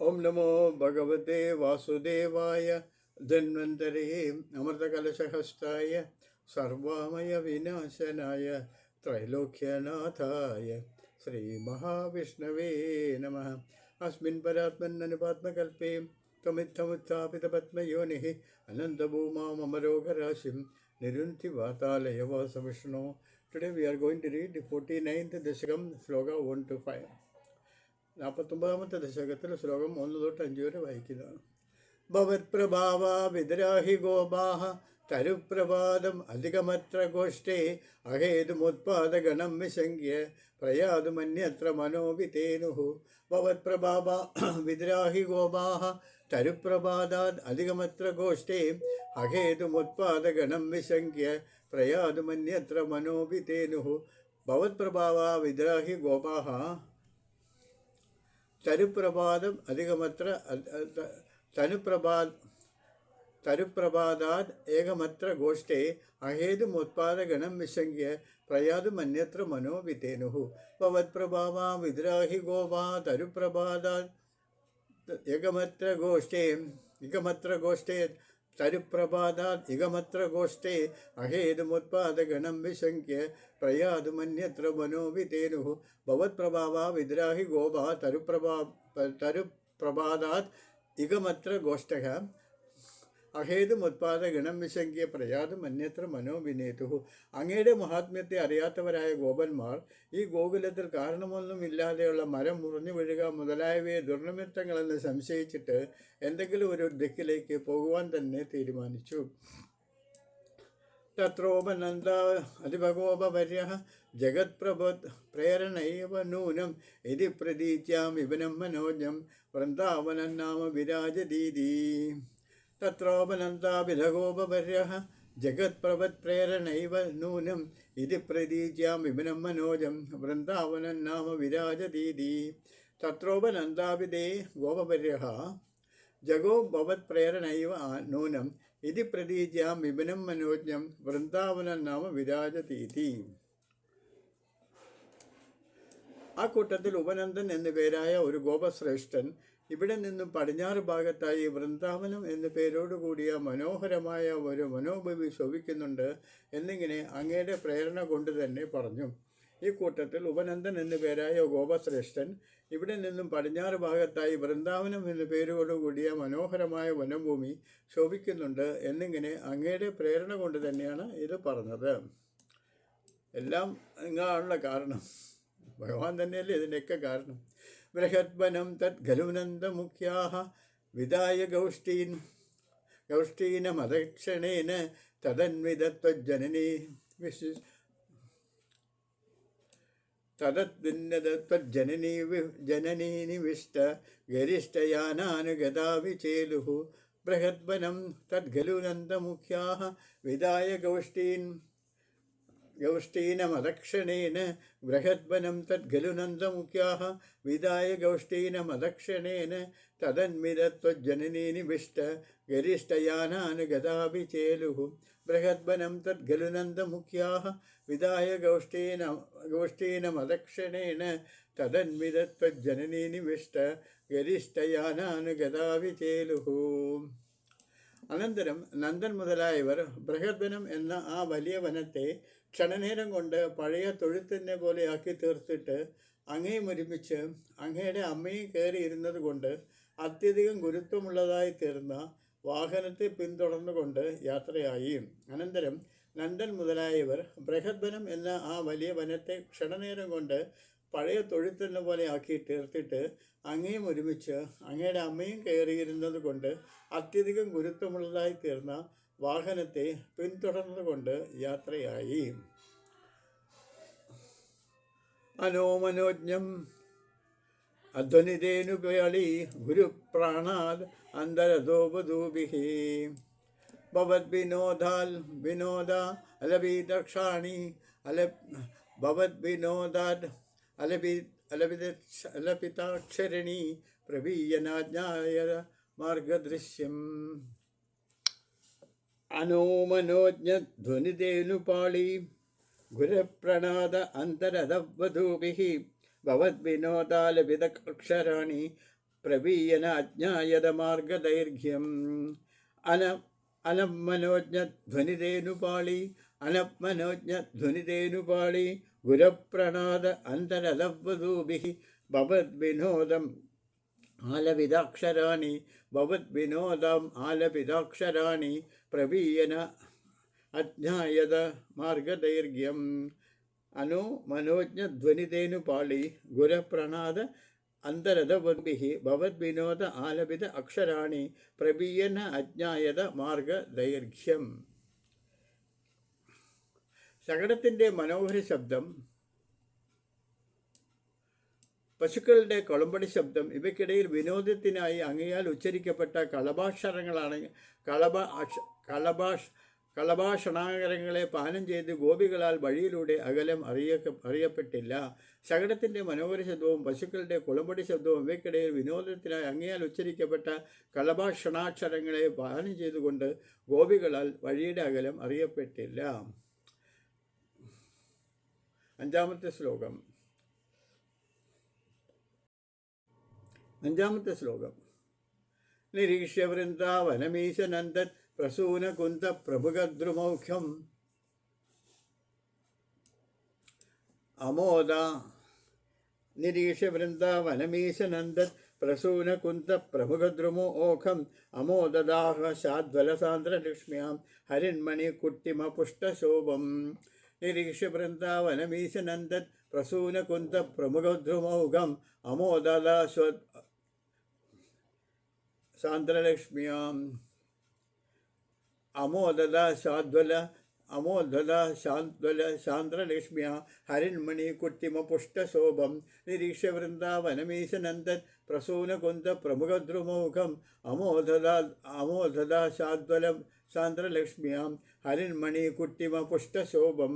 ഓം നമോ ഭഗവതേ വാസുദേവായ ധന്വന്തരേ അമൃതകലശഹസ്തായ സർവാമയ വിനാശനായ ത്രൈലോക്യനാഥായ ശ്രീമഹാവിഷ്ണവേ നമ. അസ്മിൻ പരാത്മന്നനുപാത്മകൽപ്പേ ത്വമിത്തമുത്ഥാപിതപത്മയോനിः അനന്തഭൂമാമരോഗരാശിം നിരുന്തി വാതാലയവാസവിഷ്ണു today we are going to read forty ninth dashakam shloka one two five നാൽപ്പത്തൊമ്പതാമത്തെ ദശകത്തിൽ ശ്ലോകം ഒന്ന് തൊട്ട് അഞ്ച് വരെ വായിക്കുന്നതാണ്. ഭവത്പ്രഭാവ വിദ്രാഹി ഗോപാഹ തരുപ്രഭാതം അധികമത്ര ഗോഷ്ഠേ അഹേതുമുത്പാദഗണം വിശങ്ക്യ പ്രയാതുമന്യത്ര മനോവിതേനുഃ ഭവത്പ്രഭാവ വിദ്രാഹി ഗോപാഹ തരുപ്രഭാതാത് അധികമത്ര ഗോഷ്ഠേ അഹേതുമുത്പാദഗണം വിശങ്ക്യ പ്രയാതുമന്യത്ര മനോവിതേനുഃ ഭവത്പ്രഭാവ വിദ്രാഹി ഗോപാഹ തരുപ്രഭാതം അധികമത്ര തനുപ്രഭാത് തരുപ്രഭാതാത് ഏകമത്ര ഗോഷ്ഠേ അഹേതുമുത്പാദഗണം വിശങ്ക്യ പ്രയാതുമന്യത്ര മനോവിതേനുഃ ഭവത്പ്രഭാവ വിദ്രാഹി ഗോപാ തരുപ്രഭാതാത് ഏകമത്ര ഗോഷ്ഠേ ഇകമത്ര ഗോഷ്ഠേ തരുപ്രഭാതാത് ഇകമത്ര ഗോഷ്ഠേ അഹേതുമുത്പാദഗണം വിശങ്ക്യ പ്രയാതുമന്യത്ര മനോവിതേനുഃ ഭവത്പ്രഭാവ വിദ്രാഹി ഗോപാ തരുപ്രഭാ തരുപ്രഭാതാത് ഇകമത്ര ഗോഷ്ഠഃ അഹേതുമുത്പാദഗണം വിശങ്കിയ പ്രയാതും അന്യത്ര മനോവിനേതു അങ്ങയുടെ മഹാത്മ്യത്തെ അറിയാത്തവരായ ഗോപന്മാർ ഈ ഗോകുലത്തിൽ കാരണമൊന്നുമില്ലാതെയുള്ള മരം മുറിഞ്ഞു വീഴുക മുതലായവയെ ദുർനിമിത്തങ്ങളെന്ന് സംശയിച്ചിട്ട് എന്തെങ്കിലും ഒരു ദിക്കിലേക്ക് പോകുവാൻ തന്നെ തീരുമാനിച്ചു. തത്രോപനന്ദ അതിഭഗോപര്യ ജഗത്പ്രഭത് പ്രേരണൈവ നൂനം ഇതി പ്രതീത്യാം വിപനം മനോജം വൃന്ദാവനം നാമ വിരാജദീതി തത്രോപനന്ദാഭിധഗോപര്യ ജഗത്പ്രവത്പ്രേരണൈവ നൂനം ഇതി പ്രതീച്യാം വിപുനം മനോജം വൃന്ദാവനം നാമ വിരാജദീതി തത്രോപനന്ദാഭിധേ ഗോപര്യ ജഗോ ഭവത്പ്രേരണൈവ നൂനം ഇതി പ്രതീച്യാം വിപുനം മനോജ്ഞം വൃന്ദാവനം നാമ വിരാജതീതി. ആ കൂട്ടത്തിൽ ഉപനന്ദൻ എന്നു പേരായ ഒരു ഗോപശ്രേഷ്ഠൻ ഇവിടെ നിന്നും പടിഞ്ഞാറ് ഭാഗത്തായി വൃന്ദാവനം എന്ന പേരോടുകൂടിയ മനോഹരമായ ഒരു മനോഭവി ശോഭിക്കുന്നുണ്ട് എന്നിങ്ങനെ അങ്ങയുടെ പ്രേരണ കൊണ്ട് തന്നെ പറഞ്ഞു. ഈ കൂട്ടത്തിൽ ഉപനന്ദൻ എന്നു പേരായ ഗോപശ്രേഷ്ഠൻ ഇവിടെ നിന്നും പടിഞ്ഞാറ് ഭാഗത്തായി വൃന്ദാവനം എന്നു പേരോടുകൂടിയ മനോഹരമായ വനഭൂമി ശോഭിക്കുന്നുണ്ട് എന്നിങ്ങനെ അങ്ങയുടെ പ്രേരണ കൊണ്ട് തന്നെയാണ് ഇത് പറഞ്ഞത്. എല്ലാം നിങ്ങളാണുള്ള കാരണം. ഭഗവാൻ തന്നെയല്ലേ ഇതിന്റെയൊക്കെ കാരണം. ബൃഹദ്വനം തത് ഖലുനന്ദമുഖ്യാഹ വിദായ ഗൗഷ്ടീൻ ഗൗഷ്ടീനമദക്ഷണേന തദന്വിതത്വജനനീ വിശി തദദ്വിന്നതത്വജനനീ ജനനീനിവിഷ്ട गरिष्ठयानानुगता വിചേലുഃ ബൃഹദ്വനം തദ്ഖലുനന്ദമുഖ്യാഹ വിദായ ഗൗഷ്ടീൻ ഗൗഷ്ടീനമദക്ഷണേന ബൃഹദ്വനം തദ്ഖലു നന്ദമുഖ്യാः വിദായ ഗൗഷ്ടീനമദക്ഷണേന തദന്മിതത്വജനനീനിവിഷ്ട ഗരിഷ്ടയാനാനുഗതാപി ചേലുः ബൃഹദ്വനം തദ്ഖലു നന്ദമുഖ്യാः വിദായ ഗൗഷ്ടീന ഗൗഷ്ടീനമദക്ഷണേന തദന്മിതത്വജനനീനിവിഷ്ട ഗരിഷ്ടയാനാനുഗതാപി ചേലുः അനന്തരം നന്ദൻ മുതലായവർ ബൃഹദ്വനം എന്ന ആ വലിയ വനത്തെ ക്ഷണനേരം കൊണ്ട് പഴയ തൊഴുത്തിനെ പോലെയാക്കി തീർത്തിട്ട് അങ്ങയും ഒരുമിച്ച് അങ്ങയുടെ അമ്മയും കയറിയിരുന്നത് കൊണ്ട് അത്യധികം ഗുരുത്വമുള്ളതായി തീർന്ന വാഹനത്തെ പിന്തുടർന്നുകൊണ്ട് യാത്രയായി. അനന്തരം നന്ദൻ മുതലായവർ ബൃഹദ്വനം എന്ന ആ വലിയ വനത്തെ ക്ഷണനേരം കൊണ്ട് പഴയ തൊഴുത്തിനെ പോലെ ആക്കി തീർത്തിട്ട് അങ്ങയും ഒരുമിച്ച് അങ്ങയുടെ അമ്മയും കയറിയിരുന്നത് കൊണ്ട് അത്യധികം ഗുരുത്വമുള്ളതായി തീർന്ന വാഹനത്തെ പിന്തുടർന്നുകൊണ്ട് യാത്രയായി. അനോമനോജ്ഞം അധ്വനിതേനുപളി ഗുരുപ്രാണാത് ഭവത് ഭവദ്വിനോദാൽ വിനോദ അലപീതക്ഷാണി അല ഭവദ്വിനോദാത് അലപി അലപിത അലപിതാക്ഷരണി പ്രവീയനാജ്ഞായ മാർഗദൃശ്യം. അനോമനോജ്ഞധ്വനിതേനുപാളി. ഗുരപ്രണാദ അന്തരതവധൂഭിः ഭവദ്വിനോദാലപിതക്ഷരാണി പ്രവീയനാജ്ഞായത മാർഗദൈർഘ്യം. അന അനമനോജ്ഞ ധ്വനിതേനുപാളി അനമനോജ്ഞ ധ്വനിതേനുപാളി ഗുരപ്രണാദ അന്തരലവ്വധൂഭി ഭവദ്വിനോദം ആലപിതാക്ഷരാണി ഭവദ്വിനോദം ആലപിതാക്ഷരാണി പ്രവീയന അജ്ഞായത മാർഗദൈർഘ്യം. അനു മനോജ്ഞധ്വനിതേനു പാളി ഗുരപ്രണാദ അന്തരഥവദ്ഭിः ഭവദ്വിനോദ ആലപിത അക്ഷരാണി പ്രവീയന അജ്ഞായത മാർഗദൈർഘ്യം. ശകടത്തിന്റെ മനോഹര ശബ്ദം പശുക്കളുടെ കൊളമ്പടി ശബ്ദം ഇവയ്ക്കിടയിൽ വിനോദത്തിനായി അങ്ങയാൽ ഉച്ചരിക്കപ്പെട്ട കളഭാക്ഷരങ്ങളാണ് കളഭ കളഭാഷ കളഭാഷണാകരങ്ങളെ പാനം ചെയ്ത് ഗോപികളാൽ വഴിയിലൂടെ അകലം അറിയ അറിയപ്പെട്ടില്ല. ശകടത്തിന്റെ മനോഹര ശബ്ദവും പശുക്കളുടെ കുളമ്പടി ശബ്ദവും ഇവയ്ക്കിടയിൽ വിനോദത്തിനായി അങ്ങയാൽ ഉച്ചരിക്കപ്പെട്ട കളഭാഷണാക്ഷരങ്ങളെ പാനം ചെയ്തുകൊണ്ട് ഗോപികളാൽ വഴിയുടെ അകലം അറിയപ്പെട്ടില്ല. അഞ്ചാമത്തെ ശ്ലോകം. അഞ്ചാമത്തെ ശ്ലോകം. നിരീക്ഷ്യ വൃന്ദാവനമീശനന്ദൻ പ്രസൂനകുന്ത പ്രഭുഗദ്രുമൗഖ്യം. അമോദ. നിരീക്ഷ വൃന്ദാവനമീശനന്ദൻ പ്രസൂനകുന്ത പ്രമുഖദ്രുമോ ഓഖം അമോദദാഹ ശാദ്വലസാന്ദ്രലക്ഷ്മ്യാം ഹരിന്മണി കുട്ടിമ പുഷ്ടശോഭം. നിരീക്ഷ്യ വൃന്ദാവനമീശനന്ദൻ പ്രസൂനകുന്ത പ്രമുഖദ്രുമൗഖം അമോദദാശ്വ സാന്ദ്രലക്ഷ്മിയാം. അമോദത ശാദ്വല അമോദത ശാന്ത്വല ശാന്ദ്രലക്ഷ്മ്യ ഹരിൺമണി കുട്ടിമ പുഷ്ടശോഭം. നിരീക്ഷ്യ വൃന്ദാവനമീശനന്ദൻ പ്രസൂനകുന്ത പ്രമുഖദ്രുമുഖം അമോദത അമോദത ശാദ്വലം സാന്ദ്രലക്ഷ്മ്യാം ഹരിന്മണി കുട്ടിമ പുഷ്ടശോഭം.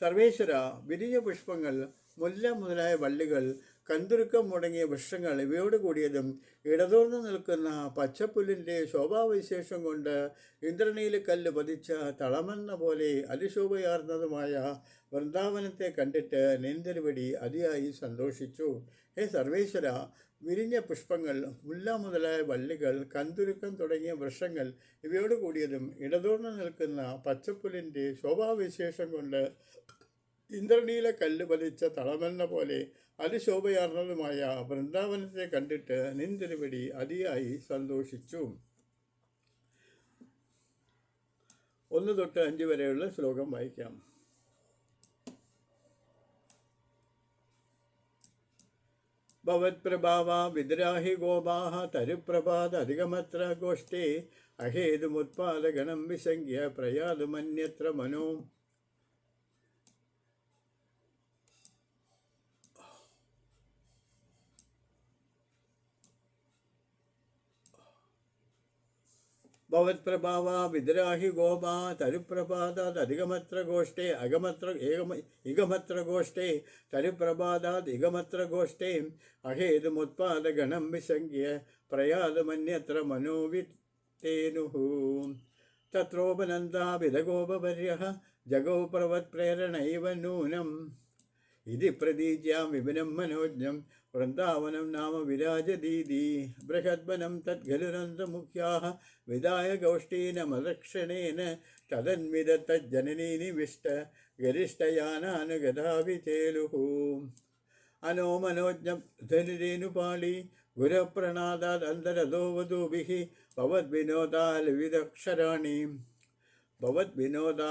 സർവേശ്വര വിരിഞ്ഞ പുഷ്പങ്ങൾ മുല്ല മുതലായ വള്ളികൾ കന്തുരുക്കം മുടങ്ങിയ വൃക്ഷങ്ങൾ ഇവയോട് കൂടിയതും ഇടതൂർന്നു നിൽക്കുന്ന പച്ചപ്പുല്ലിന്റെ ശോഭാവിശേഷം കൊണ്ട് ഇന്ദ്രനീല കല്ല് പതിച്ച തളമെന്ന പോലെ അതിശോഭയാർന്നതുമായ വൃന്ദാവനത്തെ കണ്ടിട്ട് നീന്തരുവടി അതിയായി സന്തോഷിച്ചു. ഹേ സർവേശ്വര വിരിഞ്ഞ പുഷ്പങ്ങൾ മുല്ല മുതലായ വള്ളികൾ കന്തുരുക്കം തുടങ്ങിയ വൃക്ഷങ്ങൾ ഇവയോട് കൂടിയതും ഇടതൂർന്നു നിൽക്കുന്ന പച്ചപ്പുല്ലിന്റെ ശോഭാവിശേഷം കൊണ്ട് ഇന്ദ്രനീല കല്ല് പതിച്ച തളമെന്ന പോലെ അതിശോഭയാർന്നതുമായ വൃന്ദാവനത്തെ കണ്ടിട്ട് നിന്തിരുപിടി അതിയായി സന്തോഷിച്ചു. ഒന്ന് തൊട്ട് അഞ്ച് വരെയുള്ള ശ്ലോകം വായിക്കാം. ഭവത്പ്രഭാവ വിദ്രാഹി ഗോപാഹ തരുപ്രഭാത അധികമത്ര ഗോഷ്ഠേ അഹേതുമുത്പാദഗണം വിസംഖ്യ പ്രയാതുമന്യത്ര മനോ. ഭവത്പ്രഭാവ വിദ്രാഹി ഗോപ തരുപ്രഭാതാത് അധികമത്ര ഗോഷ്ഠേ അകമത്ര ഏകമ ഇകമത്ര ഗോഷ്ഠേ തരുപ്രഭാതാത് ഇകമത്ര ഗോഷ്ഠേ അഹേതുമുത്പാദഗണം വിസംഖ്യ പ്രയാതമന്യത്ര മനോവിത്തേനുഹു തത്രോപനന്ദാഭിതഗോപര്യ ജഗോ പ്രവത്പ്രേരണൈവ നൂനം ഇതി പ്രതീജ്യാം വിപിനം മനോജ്ഞം വൃന്ദാവനം നാമ വിരാജദീതി ബൃഹദ്വനം തദ്ഖലുനന്ദമുഖ്യാഹ വിദായ ഗൗഷ്ടീനമദക്ഷണേന തദന്വിത തജ്ജനനീനിവിഷ്ട ഗരിഷ്ടയാനാനുഗതാവിചേലുः അനോ മനോജ്ഞം ധനുരേനുപാളി ഗുരപ്രണാദാദന്തരതോ വധൂഭിः ഭവദ്വിനോദാലവിദക്ഷരാണി. ഭവദ്വിനോദാ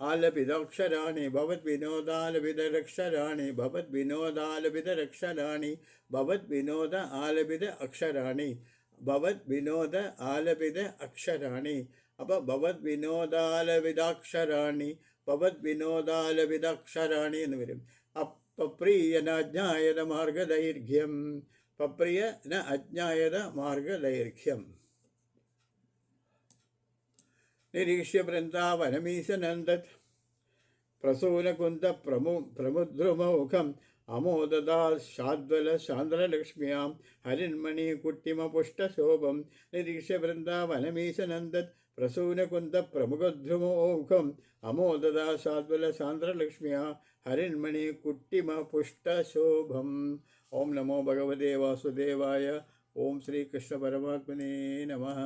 ആലപിതക്ഷരാണി ഭവദ്വിനോദാലപിതരക്ഷരാണി ഭവദ്വിനോദാലപിതരക്ഷരാണി ഭവദ്വിനോദ ആലപിത അക്ഷരാണി ഭവദ്വിനോദ ആലപിത അക്ഷരാണി അപ്പോൾ ഭവദ്വിനോദാലപിതാക്ഷരാണി ഭവദ്വിനോദാലപിതാക്ഷരാണി എന്ന് വരും. അപ്പപ്രിയന അജ്ഞായത മാർഗദൈർഘ്യം പപ്രിയ ന അജ്ഞായത മാർഗദൈർഘ്യം നിരീക്ഷ്യ വൃന്ദാവനമീശനന്ദത് പ്രസൂനകുന്ദ പ്രമു പ്രമുദ്രുമുഖം അമോദദാ ശാദ്വല ശാന്ദ്രലക്ഷ്മ്യാം ഹരിന്മണി കുട്ടിമപുഷ്ടശോഭം നിരീക്ഷ്യ വൃന്ദാവനമീശനന്ദത് പ്രസൂനകുന്ദ പ്രമുഖദ്രുമോഖം സാന്ദ്രലക്ഷ്മ്യ ഹരിന്മണി കുട്ടിമപുഷ്ടശോഭം ഓം നമോ ഭഗവതേ വാസുദേവായ ഓം ശ്രീകൃഷ്ണ പരമാത്മനേ നമഃ